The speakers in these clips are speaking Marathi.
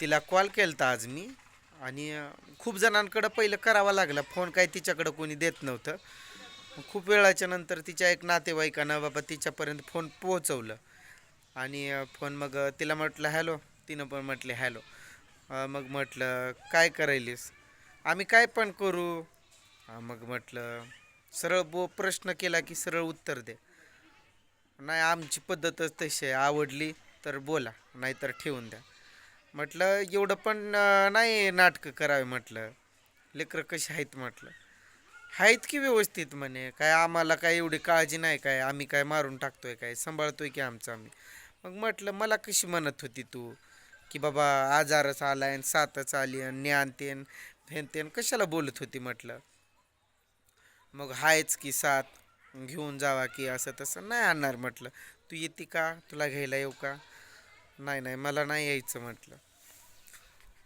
तिला कॉल केला आज मी. आणि खूप जणांकडं पहिलं करावा लागला. फोन काय तिच्याकडं कोणी देत नव्हतं. खूप वेळाच्या नंतर तिच्या एक नातेवाईकानं बाबा तिच्यापर्यंत फोन पोहोचवलं. आणि फोन मग तिला म्हटलं हॅलो तिनं पण म्हटले हॅलो मग म्हटलं काय करायलीस? आम्ही काय पण करू. मग म्हटलं सरळ बो प्रश्न केला की सरळ उत्तर दे. नाही आमची पद्धतच तशी आहे. आवडली तर बोला नाहीतर ठेवून द्या. म्हटलं एवढं पण नाही नाटकं करावे म्हटलं. लेकरं कशी आहेत म्हटलं. आहेत की व्यवस्थित म्हणे. काय आम्हाला काय एवढी काळजी नाही काय? आम्ही काय मारून टाकतोय काय? सांभाळतोय की आमचं आम्ही? मग म्हटलं मला कशी म्हणत होती तू? की बाबा आजारच आलाय आणि सातच आली आणि ज्ञान तेन फेन तेन कशाला बोलत होती म्हटलं? मग हायच की सात घेऊन जावा की असं तसं. नाही आणणार म्हटलं. तू येते का? तुला घ्यायला येऊ का? नाही नाही मला नाही यायचं म्हटलं.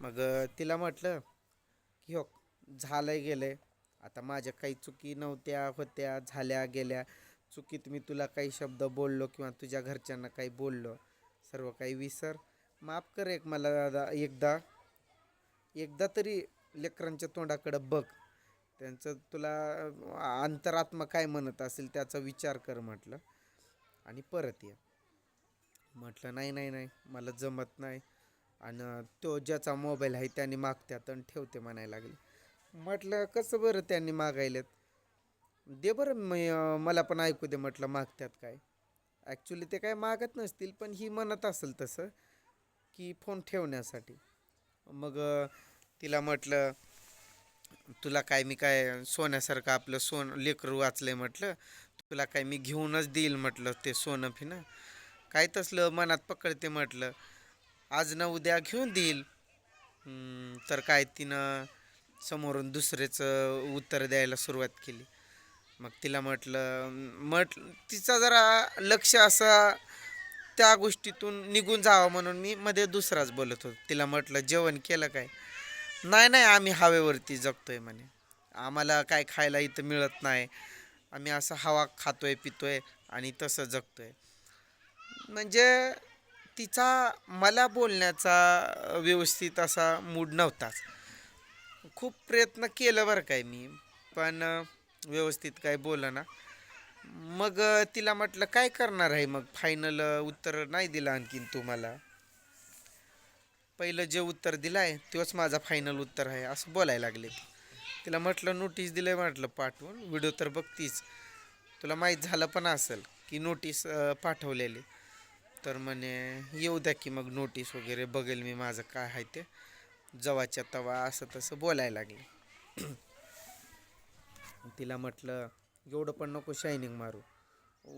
मग तिला म्हटलं की हो झालंय आहे आता माझ्या काही चुकी नव्हत्या होत्या झाल्या गेल्या. चुकीत मी तुला काही शब्द बोललो किंवा तुझ्या घरच्यांना काही बोललो. सर्व काही विसर. माफ कर एक मला दादा एकदा. एकदा तरी लेकरांच्या तोंडाकडं बघ. त्यांचं तुला अंतरात्मा काय म्हणत असेल त्याचा विचार कर म्हटलं. आणि परत ये. म्हटलं नाही नाही नाही मला जमत नाही. आणि तो ज्याचा मोबाईल आहे त्यांनी मागत्यात आणि ठेवते म्हणायला लागले. म्हटलं कसं बरं त्यांनी मागायलेत? दे बरं मी मला पण ऐकू दे म्हटलं मागत्यात काय? ॲक्च्युली ते काय मागत नसतील पण ही म्हणत असेल तसं की फोन ठेवण्यासाठी. मग तिला म्हटलं तुला काय मी काय सोन्यासारखं आपलं सोनं लेकरू आहे म्हटलं तुला काय मी घेऊनच देईल म्हटलं ते सोनं फिनं? काय तसलं मनात पकडते म्हटलं. आज ना उद्या घेऊन देईल. तर काय तिनं समोरून दुसरेचं उत्तर द्यायला सुरुवात केली. मग तिला म्हटलं म्हट तिचा जरा लक्ष असा त्या गोष्टीतून निघून जावं म्हणून मी मध्ये दुसराच बोलत होतो. तिला म्हटलं जेवण केलं काय? नाही नाही आम्ही हवेवरती जगतोय म्हणे. आम्हाला काय खायला इथं मिळत नाही. आम्ही असं हवा खातोय पितोय आणि तसं जगतोय. म्हणजे तिचा मला बोलण्याचा व्यवस्थित असा मूड नव्हताच. खूप प्रयत्न केलं बरं काय मी पण व्यवस्थित काय बोलं ना मग तिला म्हटलं काय करणार आहे मग? फायनल उत्तर नाही दिलं आणखीन तू मला. पहिलं जे उत्तर दिलं आहे तोच माझा फायनल उत्तर आहे असं बोलायला लागले तिला म्हटलं नोटीस दिलं म्हटलं पाठवून व्हिडिओ तर बघतीच. तुला माहीत झालं पण असेल की नोटीस पाठवलेली. तर म्हणे येऊ द्या की मग नोटीस वगैरे बघेल मी माझं काय आहे ते. जवाच्या तवा असं तसं बोलायला लागले. तिला म्हटलं एवढं पण नको शायनिंग मारू.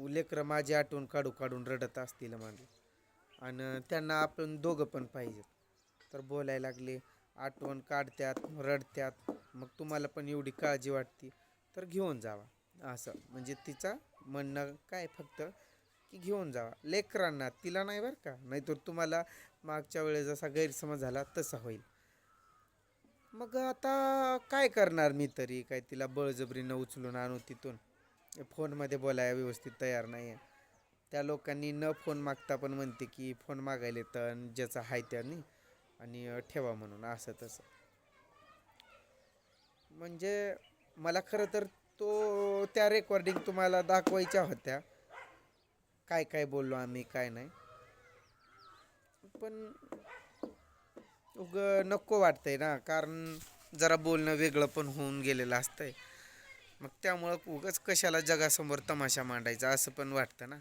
लेकरं माझी आठवण काढू काढून रडत असतील मागे. आणि त्यांना आपण दोघं पण पाहिजेत. तर बोलायला लागले आठवण काढत्यात रडत्यात. मग तुम्हाला पण एवढी काळजी वाटते तर घेऊन जावा. असं. म्हणजे तिचा म्हणणं काय फक्त की घेऊन जावा. लेकरांना तिला नाही बरं का? नाहीतर तुम्हाला मागच्या वेळेस जसा गैरसमज झाला तसा होईल. मग आता काय करणार मी तरी? काय तिला बळजबरीनं उचलून आणू तिथून? फोनमध्ये बोलायला व्यवस्थित तयार नाही आहे त्या लोकांनी न फोन मागता पण म्हणते की फोन मागायला तर ज्याचा आहे त्यांनी आणि ठेवा म्हणून असं तसं. म्हणजे मला खरं तर तो त्या रेकॉर्डिंग तुम्हाला दाखवायच्या होत्या. काय काय बोललो आम्ही काय नाही. पण उग नको वाटतंय ना कारण जरा बोलणं वेगळं पण होऊन गेलेलं असतंय. मग त्यामुळं उगाच कशाला जगासमोर तमाशा मांडायचा असं पण वाटतं ना.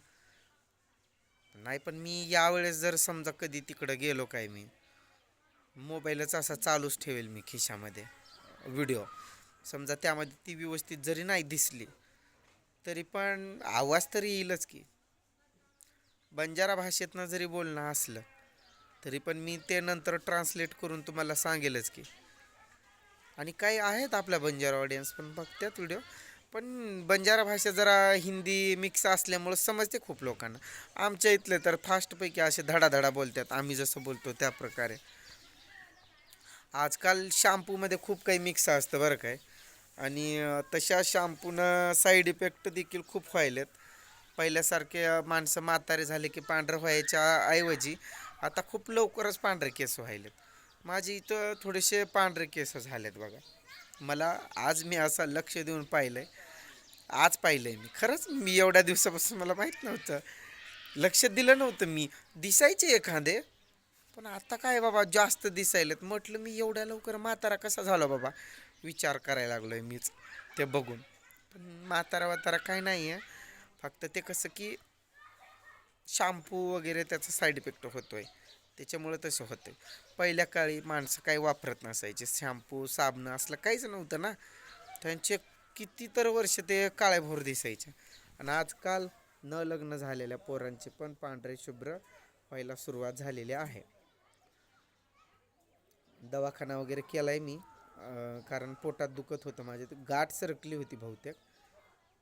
नाही पण मी यावेळेस जर समजा कधी तिकडं गेलो काय मी मोबाईलच असा चालूच ठेवेल मी खिशामध्ये व्हिडिओ. समजा त्यामध्ये ती व्यवस्थित जरी नाही दिसली तरी पण आवाज तरी येईलच की. बंजारा भाषेतनं जरी बोलणं असलं तरी पण मी ते नंतर ट्रान्सलेट करून तुम्हाला सांगेलच की. आणि काही आहेत आपल्या बंजारा ऑडियन्स पण बघतात व्हिडिओ पण बंजारा भाषा जरा हिंदी मिक्स असल्यामुळं समजते खूप लोकांना. आमच्या इथले तर फास्टपैकी असे धडाधडा बोलतात. आम्ही जसं बोलतो त्या प्रकारे. आजकाल शॅम्पूमध्ये खूप काही मिक्स असतं बरं काय आणि तशा शॅम्पूनं साईड इफेक्ट देखील खूप व्हायलेत. पहिल्यासारखे माणसं म्हातारे झाले की पांढरं व्हायच्या ऐवजी आता खूप लवकरच पांढरे केस व्हायलेत. माझे इथं थोडेसे पांढरे केस झालेत बघा. मला आज मी असं लक्ष देऊन पाहिलं आहे आज पाहिलं आहे मी. खरंच मी एवढ्या दिवसापासून मला माहीत नव्हतं. लक्ष दिलं नव्हतं मी. दिसायचे एखादे पण आता काय बाबा जास्त दिसायलेत. म्हटलं मी एवढ्या लवकर म्हातारा कसा झालो बाबा? विचार करायला लागलो आहे मीच. ते बघून. पण म्हातारा वातारा काय नाही आहे फक्त ते कसं की शॅम्पू वगैरे त्याचा साईड इफेक्ट होतो आहे त्याच्यामुळं तसं होतं पहिल्या काळी माणसं काही वापरत नसायचे. शॅम्पू साबणं असलं काहीच नव्हतं ना. त्यांचे कितीतर वर्ष ते काळेभोर दिसायचे. आणि आजकाल न लग्न झालेल्या पोरांचे पण पांढरे शुभ्र व्हायला सुरुवात झालेली आहे. दवाखाना वगैरे केला आहे मी कारण पोटात दुखत होतं. माझ्या गाठ सरकली होती बहुतेक.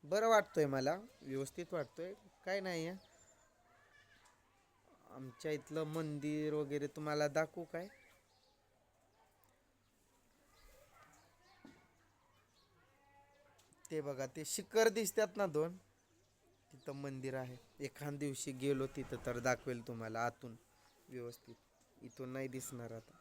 बरं वाटतंय मला व्यवस्थित वाटतंय. काय नाही आहे. आमच्या इथलं मंदिर वगैरे तुम्हाला दाखवू काय? ते बघा ते शिखर दिसतात ना दोन? तिथं मंदिर आहे. एखाद दिवशी गेलो तिथं तर दाखवेल तुम्हाला आतून. व्यवस्थित. इथून नाही दिसणार आता.